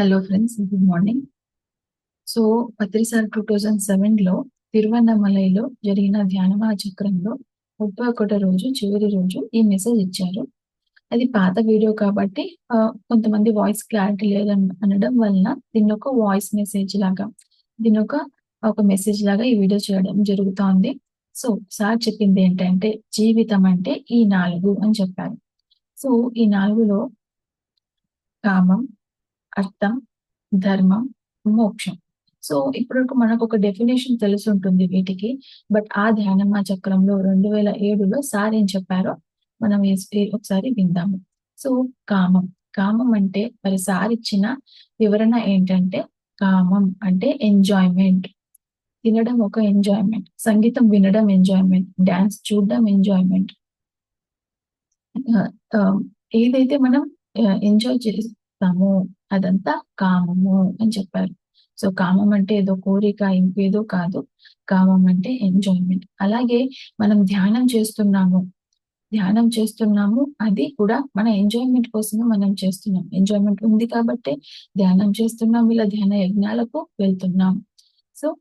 Hello friends good morning so పత్రిసార్ two thousand సెవెన్లో తిరువన్నమలైలో జరిగిన ధ్యానమా చక్రంలో ముప్పై ఒకటో రోజు చివరి రోజు ఈ మెసేజ్ ఇచ్చారు. అది పాత వీడియో కాబట్టి కొంతమంది వాయిస్ క్లారిటీ లేదని అనడం వలన దీన్ని ఒక వాయిస్ మెసేజ్ లాగా దీని ఒక ఒక మెసేజ్ లాగా ఈ వీడియో చేయడం జరుగుతోంది. సో సార్ చెప్పింది ఏంటంటే జీవితం అంటే ఈ నాలుగు అని చెప్పారు. సో ఈ నాలుగులో కామం అర్థం ధర్మం మోక్షం. సో ఇప్పుడు మనకు ఒక డెఫినేషన్ తెలిసి ఉంటుంది వీటికి. బట్ ఆ ధ్యానమ్మ చక్రంలో రెండు వేల ఏడులో సార్ ఏం చెప్పారో మనం ఒకసారి విందాము. సో కామం. కామం అంటే మరి సార్ ఇచ్చిన వివరణ ఏంటంటే కామం అంటే ఎంజాయ్మెంట్ తినడం ఒక ఎంజాయ్మెంట్ సంగీతం వినడం ఎంజాయ్మెంట్ డాన్స్ చూడడం ఎంజాయ్మెంట్ ఏదైతే మనం ఎంజాయ్ చేస్తామో అదంతా కామము అని చెప్పారు. సో కామం అంటే ఏదో కోరిక ఇంకేదో కాదు. కామం అంటే ఎంజాయ్మెంట్ అలాగే మనం ధ్యానం చేస్తున్నాము. ధ్యానం చేస్తున్నాము అది కూడా మన ఎంజాయ్మెంట్ కోసమే మనం చేస్తున్నాం. ఎంజాయ్మెంట్ ఉంది కాబట్టి ధ్యానం చేస్తున్నాం ఇలా ధ్యాన యజ్ఞాలకు వెళ్తున్నాం. సో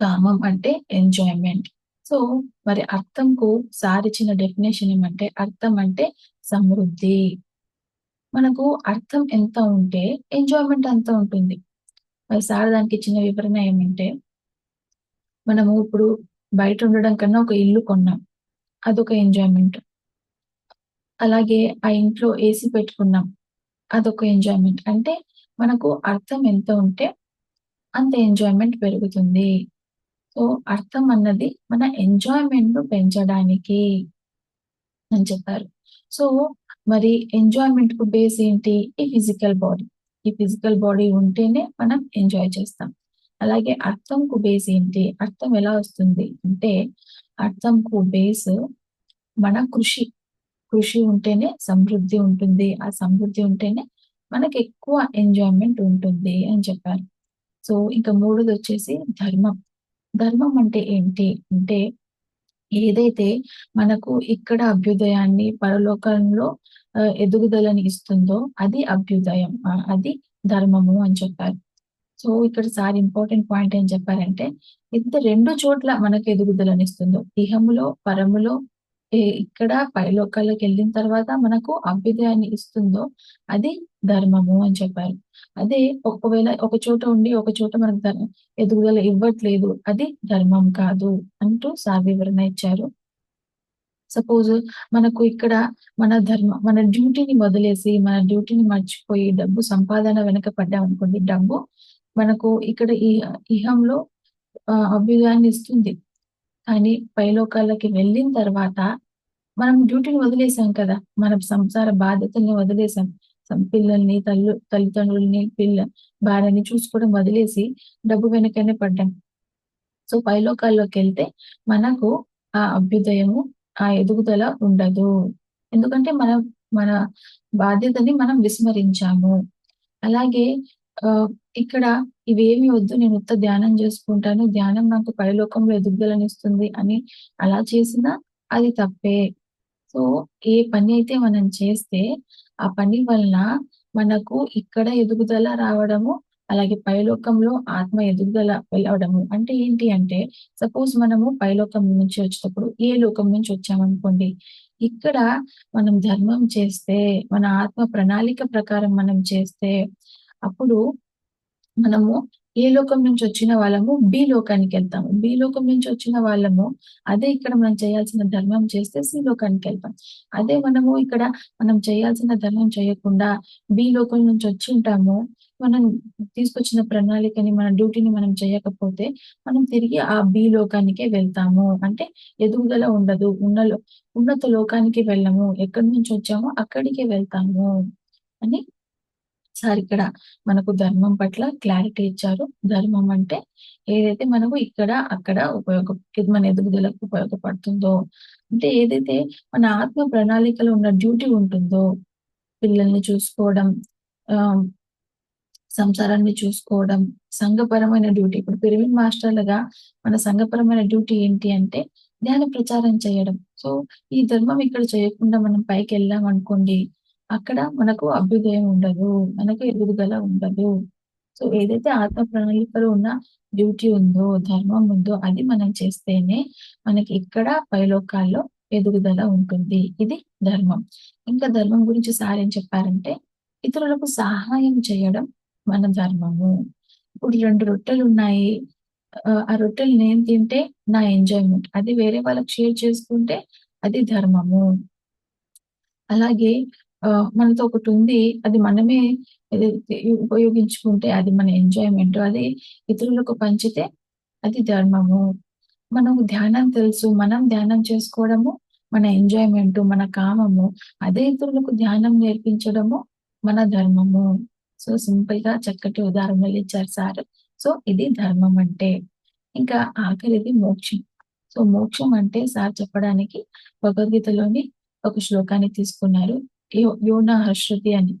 కామం అంటే ఎంజాయ్మెంట్ సో మరి అర్థంకు సారిచిన డెఫినేషన్ ఏమంటే అర్థం అంటే సమృద్ధి. మనకు అర్థం ఎంత ఉంటే ఎంజాయ్మెంట్ అంత ఉంటుంది. మరి సార్ దానికి ఇచ్చిన వివరణ ఏమంటే మనము ఇప్పుడు బయట ఉండడం కన్నా ఒక ఇల్లు కొన్నాం. అదొక ఎంజాయ్మెంట్ అలాగే ఆ ఇంట్లో ఏసీ పెట్టుకున్నాం. అదొక ఎంజాయ్మెంట్ అంటే మనకు అర్థం ఎంత ఉంటే అంత ఎంజాయ్మెంట్ పెరుగుతుంది. సో అర్థం అన్నది మన ఎంజాయ్మెంట్ పెంచడానికి అని చెప్పారు. సో మరి ఎంజాయ్మెంట్కు బేస్ ఏంటి? ఈ ఫిజికల్ బాడీ ఈ ఫిజికల్ బాడీ ఉంటేనే మనం ఎంజాయ్ చేస్తాం. అలాగే అర్థం కు బేస్ ఏంటి? అర్థం ఎలా వస్తుంది? అంటే అర్థంకు బేస్ మన కృషి. కృషి ఉంటేనే సమృద్ధి ఉంటుంది. ఆ సమృద్ధి ఉంటేనే మనకి ఎక్కువ ఎంజాయ్మెంట్ ఉంటుంది అని చెప్పారు. సో ఇంకా మూడోది వచ్చేసి ధర్మం. ధర్మం అంటే ఏంటి? అంటే ఏదైతే మనకు ఇక్కడ అభ్యుదయాన్ని పరలోకంలో ఎదుగుదలని ఇస్తుందో అది అభ్యుదయం అది ధర్మము అని చెప్పారు. సో ఇక్కడ సార్ ఇంపార్టెంట్ పాయింట్ ఏం చెప్పారంటే ఇంత రెండు చోట్ల మనకు ఎదుగుదలని ఇస్తుందో ఇహములో పరములో ఇక్కడ పైలోకాలకు వెళ్ళిన తర్వాత మనకు అభ్యుదయాన్ని ఇస్తుందో అది ధర్మము అని చెప్పారు. అదే ఒకవేళ ఒక చోట ఉండి ఒక చోట మనకు ధర్మ ఎదుగుదల ఇవ్వట్లేదు అది ధర్మం కాదు అంటూ సార్ వివరణ ఇచ్చారు. సపోజ్ మనకు ఇక్కడ మన ధర్మ మన డ్యూటీని వదిలేసి మన డ్యూటీని మర్చిపోయి డబ్బు సంపాదన వెనక పడ్డాం అనుకోండి డబ్బు మనకు ఇక్కడ ఈ ఇహంలో అభ్యుదయాన్ని ఇస్తుంది. కానీ పైలోకాలకి వెళ్ళిన తర్వాత మనం డ్యూటీని వదిలేసాం కదా. మన సంసార బాధ్యతల్ని వదిలేసాం. పిల్లల్ని తల్లు తల్లిదండ్రుల్ని పిల్ల భార్యని చూసుకోవడం వదిలేసి డబ్బు వెనకనే పడ్డాం. సో పైలోకాల్లోకి వెళ్తే మనకు ఆ అభ్యుదయము ఆ ఎదుగుదల ఉండదు. ఎందుకంటే మనం మన బాధ్యతని మనం విస్మరించాము. అలాగే ఆ, ఇక్కడ ఇవేమి వద్దు నేను ఉత్త ధ్యానం చేసుకుంటాను ధ్యానం నాకు పైలోకంలో ఎదుగుదలని ఇస్తుంది అని అలా చేసినా అది తప్పే. సో ఏ పని అయితే మనం చేస్తే ఆ పని వలన మనకు ఇక్కడ ఎదుగుదల రావడము అలాగే పైలోకంలో ఆత్మ ఎదుగుదల వెళ్ళవడము అంటే ఏంటి అంటే సపోజ్ మనము పైలోకం నుంచి వచ్చేటప్పుడు ఏ లోకం నుంచి వచ్చామనుకోండి ఇక్కడ మనం ధర్మం చేస్తే మన ఆత్మ ప్రణాళిక ప్రకారం మనం చేస్తే అప్పుడు మనము ఏ లోకం నుంచి వచ్చిన వాళ్ళము? బి లోకానికి వెళ్తాము. బి లోకం నుంచి వచ్చిన వాళ్ళము అదే ఇక్కడ మనం చేయాల్సిన ధర్మం చేస్తే సి లోకానికి వెళ్తాం. అదే మనము ఇక్కడ మనం చేయాల్సిన ధర్మం చేయకుండా బి లోకం నుంచి వచ్చి ఉంటాము. మనం తీసుకొచ్చిన ప్రణాళికని మన డ్యూటీని మనం చేయకపోతే మనం తిరిగి ఆ బి లోకానికే వెళ్తాము. అంటే ఎదుగుదల ఉండదు. ఉన్న లో- ఉన్నత లోకానికి వెళ్ళము. ఎక్కడి నుంచి వచ్చామో అక్కడికే వెళ్తాము అని సార్ ఇక్కడ మనకు ధర్మం పట్ల క్లారిటీ ఇచ్చారు. ధర్మం అంటే ఏదైతే మనకు ఇక్కడ అక్కడ ఉపయోగ మన ఎదుగుదలకు ఉపయోగపడుతుందో అంటే ఏదైతే మన ఆత్మ ప్రణాళికలో ఉన్న డ్యూటీ ఉంటుందో పిల్లల్ని చూసుకోవడం సంసారాన్ని చూసుకోవడం సంఘపరమైన డ్యూటీ ఇప్పుడు పిరమిడ్ మాస్టర్లుగా మన సంఘపరమైన డ్యూటీ ఏంటి అంటే ధ్యాన ప్రచారం చేయడం. సో ఈ ధర్మం ఇక్కడ చేయకుండా మనం పైకి వెళ్ళాం అనుకోండి అక్కడ మనకు అభ్యుదయం ఉండదు. మనకు ఎదుగుదల ఉండదు. సో, ఏదైతే ఆత్మ ప్రణాళికలో ఉన్న డ్యూటీ ఉందో, ధర్మం ఉందో అది మనం చేస్తేనే మనకి ఇక్కడ పైలోకాల్లో ఎదుగుదల ఉంటుంది. ఇది ధర్మం. ఇంకా ధర్మం గురించి సార్ ఏం చెప్పారంటే, ఇతరులకు సహాయం చేయడం మన ధర్మము. ఇప్పుడు రెండు రొట్టెలు ఉన్నాయి ఆ రొట్టెలు నేను తింటే నా ఎంజాయ్‌మెంట్. అది వేరే వాళ్ళకి షేర్ చేసుకుంటే అది ధర్మము. అలాగే మనతో మనతో ఉంది అది మనమే ఉపయోగించుకుంటే అది మన ఎంజాయ్‌మెంట్. అది ఇతరులకు పంచితే అది ధర్మము. మనము ధ్యానం తెలుసు. మనం ధ్యానం చేసుకోవడము మన ఎంజాయ్మెంట్ మన కామము. అదే ఇతరులకు ధ్యానం నేర్పించడము మన ధర్మము. సో, సింపుల్గా చక్కటి ఉదాహరణలు ఇచ్చారు సార్. సో, ఇది ధర్మం అంటే. ఇంకా ఆఖరిది మోక్షం. సో, మోక్షం అంటే సార్ చెప్పడానికి భగవద్గీతలోని ఒక శ్లోకాన్ని తీసుకున్నారు. యోనా హర్షతి అని.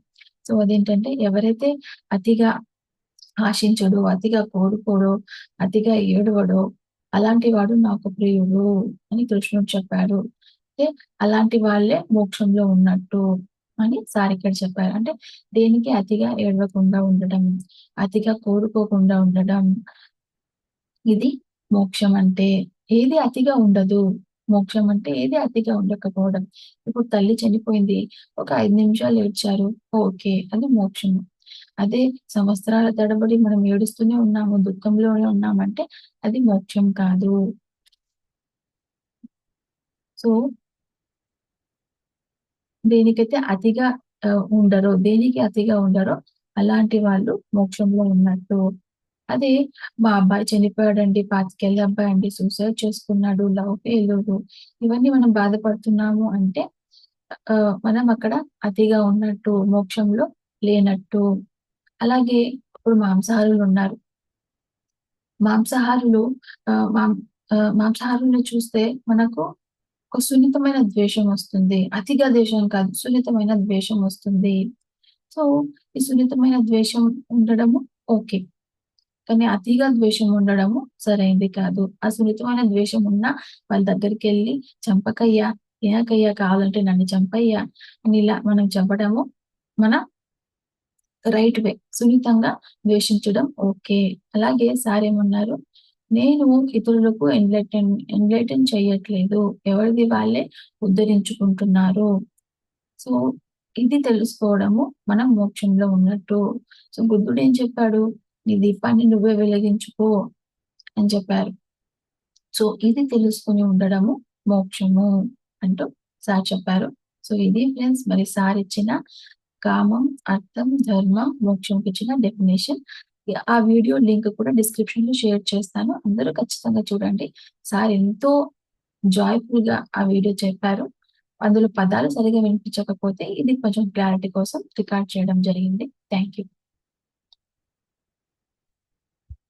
సో, అదేంటంటే ఎవరైతే అతిగా ఆశించడో, అతిగా కోరుకోడో, అతిగా ఏడవడో అలాంటి వాడు నాకు ప్రియుడు అని కృష్ణుడు చెప్పాడు. అంటే అలాంటి వాళ్ళే మోక్షంలో ఉన్నట్టు అని సార్ ఇక్కడ చెప్పారు. అంటే దేనికి అతిగా ఏడవకుండా ఉండడం, అతిగా కోరుకోకుండా ఉండడం. ఇది మోక్షం అంటే. ఏది అతిగా ఉండదు. మోక్షం అంటే ఏది అతిగా ఉండకపోవడం. ఇప్పుడు తల్లి చనిపోయింది. ఒక ఐదు నిమిషాలు ఏడ్చారు. ఓకే. అది మోక్షము. అదే సంవత్సరాల తడబడి మనం ఏడుస్తూనే ఉన్నాము, దుఃఖంలోనే ఉన్నామంటే అది మోక్షం కాదు. సో దేనికైతే అతిగా ఉండరో, దేనికి అతిగా ఉండరో అలాంటి వాళ్ళు మోక్షంలో ఉన్నట్టు. అదే మా అబ్బాయి చనిపోయాడండి, 25 అబ్బాయి అండి సూసైడ్ చేసుకున్నాడు, లవ్ ఫెయిల్యూరు ఇవన్నీ మనం బాధపడుతున్నాము అంటే మనం అక్కడ అతిగా ఉన్నట్టు, మోక్షంలో లేనట్టు. అలాగే ఇప్పుడు మాంసాహారులు ఉన్నారు మాం మాంసాహారుల్ని చూస్తే మనకు ఒక సున్నితమైన ద్వేషం వస్తుంది. అతిగా ద్వేషం కాదు, సున్నితమైన ద్వేషం వస్తుంది. సో, ఈ సున్నితమైన ద్వేషం ఉండడము ఓకే. కానీ అతిగా ద్వేషం ఉండడము సరైంది కాదు. ఆ సున్నితమైన ద్వేషం ఉన్నా వాళ్ళ దగ్గరికి వెళ్ళి చంపకయ్యా, ఏకయ్యా కావాలంటే నన్ను చంపయ్యా అని ఇలా మనం చంపడము మన రైట్ వే. సున్నితంగా ద్వేషించడం ఓకే. అలాగే సార్ ఏమన్నారు, నేను ఇతరులకు ఎన్‌లైటెన్ ఎన్‌లైటెన్ చేయట్లేదు. ఎవరిది వాళ్ళే ఉద్ధరించుకుంటున్నారు. సో, ఇది తెలుసుకోవడము మనం మోక్షంలో ఉన్నట్టు. సో, బుద్ధుడు ఏం చెప్పాడు? నీ దీపాన్ని నువ్వే వెలిగించుకో అని చెప్పారు. సో, ఇది తెలుసుకొని ఉండడము మోక్షము అంటూ సార్ చెప్పారు. సో, ఇది ఫ్రెండ్స్ మరి సార్ ఇచ్చిన కామం, అర్థం, ధర్మం, మోక్షంకి ఇచ్చిన డెఫినేషన్ ఆ వీడియో లింక్ కూడా డిస్క్రిప్షన్లో షేర్ చేస్తాను. అందరూ ఖచ్చితంగా చూడండి. సార్ ఎంతో జాయ్ఫుల్గా ఆ వీడియో చెప్పారు. అందులో పదాలు సరిగా వినిపించకపోతే ఇది కొంచెం క్లారిటీ కోసం రికార్డ్ చేయడం జరిగింది. Thank you.